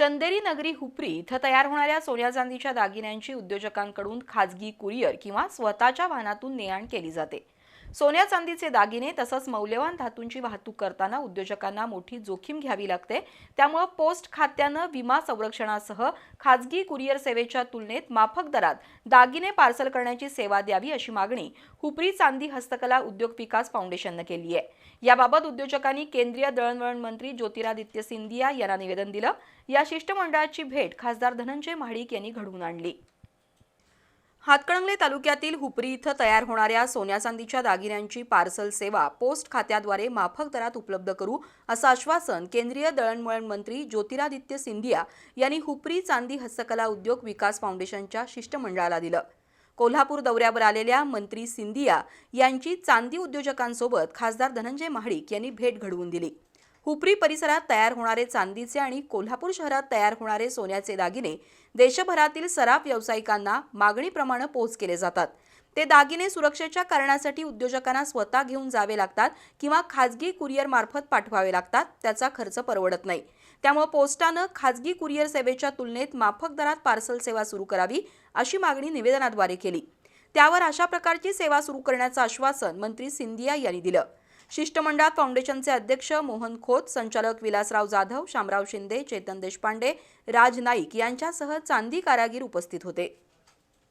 चंदेरी नगरी हुपरी इथं तयार होणाऱ्या सोन्या चांदीच्या दागिन्यांची उद्योजकांकडून खाजगी कुरिअर किंवा स्वतःच्या वाहनातून ने केली जाते. सोन्या चांदीचे दागिने तसंच मौल्यवान धातूंची वाहतूक करताना उद्योजकांना मोठी जोखीम घ्यावी लागते. त्यामुळं पोस्ट खात्यानं विमा संरक्षणासह खाजगी कुरिअर सेवेच्या तुलनेत माफक दरात दागिने पार्सल करण्याची सेवा द्यावी अशी मागणी हुपरी चांदी हस्तकला उद्योग विकास फाउंडेशननं केली आहे. याबाबत उद्योजकांनी केंद्रीय दळणवळण मंत्री ज्योतिरादित्य सिंधिया यांना निवेदन दिलं. या शिष्टमंडळाची भेट खासदार धनंजय महाडिक यांनी घडवून आणली. हातकणंगले तालुक्यातील हुपरी इथं तयार होणाऱ्या सोन्या चांदीच्या दागिन्यांची पार्सल सेवा पोस्ट खात्याद्वारे माफक दरात उपलब्ध करू असं आश्वासन केंद्रीय दळणवळण मंत्री ज्योतिरादित्य सिंधिया यांनी हुपरी चांदी हस्तकला उद्योग विकास फाउंडेशनच्या शिष्टमंडळाला दिलं. कोल्हापूर दौऱ्यावर आलेल्या मंत्री सिंधिया यांची चांदी उद्योजकांसोबत खासदार धनंजय महाडिक यांनी भेट घडवून दिली. हुपरी परिसरात तयार होणारे चांदीचे आणि कोल्हापूर शहरात तयार होणारे सोन्याचे दागिने देशभरातील सराफ व्यावसायिकांना मागणीप्रमाणे पोच केले जातात. ते दागिने सुरक्षेच्या कारणासाठी उद्योजकांना स्वतः घेऊन जावे लागतात किंवा खाजगी कुरिअर मार्फत पाठवावे लागतात त्याचा खर्च परवडत नाही. त्यामुळे पोस्टानं खाजगी कुरिअर सेवेच्या तुलनेत माफक दरात पार्सल सेवा सुरू करावी अशी मागणी निवेदनाद्वारे केली. त्यावर अशा प्रकारची सेवा सुरू करण्याचं आश्वासन मंत्री सिंधिया यांनी दिलं. शिष्टमंडळात फाउंडेशनचे अध्यक्ष मोहन खोत संचालक विलासराव जाधव शामराव शिंदे चेतन देशपांडे राज नाईक यांच्यासह चांदी कारागीर उपस्थित होते.